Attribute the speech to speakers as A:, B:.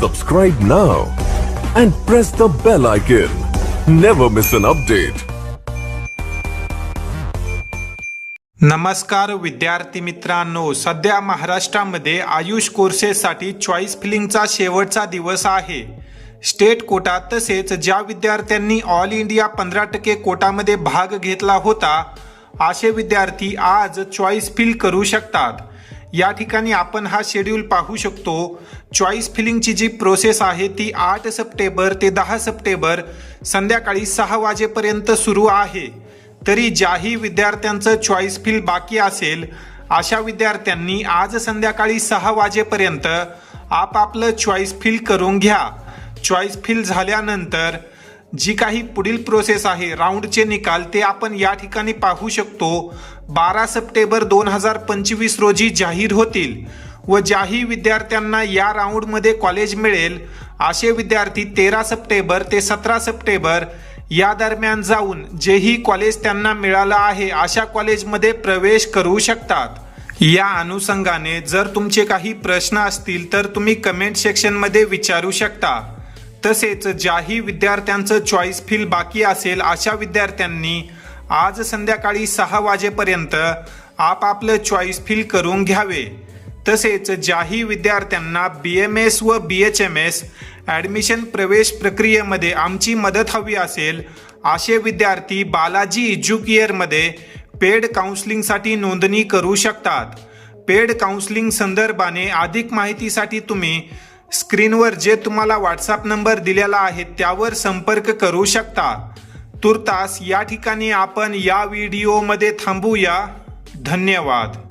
A: Subscribe now and press the bell icon. Never miss an update.
B: नमस्कार विद्यार्थी मित्रांनो सध्या महाराष्ट्रामध्ये आयुष कोर्सेससाठी चॉईस फिलिंगचा शेवटचा दिवस आहे स्टेट कोटा तसेच ज्या विद्यार्थ्यांनी ऑल इंडिया पंधरा टक्के कोटामध्ये भाग घेतला होता असे विद्यार्थी आज चॉईस फिल करू शकतात या ठिकाणी आपण हा शेड्यूल पाहू शकतो. चॉईस फिलिंगची जी प्रोसेस आहे ती आठ सप्टेंबर ते दहा सप्टेंबर संध्याकाळी सहा वाजेपर्यंत सुरू आहे. तरी ज्याही विद्यार्थ्यांचं चॉईस फिल बाकी असेल अशा विद्यार्थ्यांनी आज संध्याकाळी सहा वाजेपर्यंत आपापलं चॉईस फिल करून घ्या. चॉईस फिल झाल्यानंतर जी काही पुढील प्रोसेस आहे राऊंडचे निकाल ते आपण या ठिकाणी पाहू शकतो. बारा सप्टेंबर दोन हजार पंचवीस रोजी जाहीर होतील व ज्याही विद्यार्थ्यांना या राऊंडमध्ये कॉलेज मिळेल असे विद्यार्थी तेरा सप्टेंबर ते सतरा सप्टेंबर या दरम्यान जाऊन जेही कॉलेज त्यांना मिळालं आहे अशा कॉलेजमध्ये प्रवेश करू शकतात. या अनुषंगाने जर तुमचे काही प्रश्न असतील तर तुम्ही कमेंट सेक्शनमध्ये विचारू शकता. तसेच ज्याही विद्यार्थ्यांचं चॉईस फील बाकी असेल अशा विद्यार्थ्यांनी आज संध्याकाळी सहा वाजेपर्यंत आपापलं चॉईस फील करून घ्यावे. तसेच ज्याही विद्यार्थ्यांना बी एम एस व B H M S admission प्रवेश प्रक्रियेमध्ये आमची मदत हवी असेल असे विद्यार्थी बालाजी एज्युकेअरमध्ये पेड काउन्सिलिंगसाठी नोंदणी करू शकतात. पेड काउन्सिलिंग संदर्भाने अधिक माहितीसाठी तुम्ही स्क्रीनवर जे तुम्हाला व्हॉट्सअप नंबर दिलेला आहे त्यावर संपर्क करू शकता. तुर्तास या ठिकाणी आपण या व्हिडिओमध्ये थांबूया. धन्यवाद.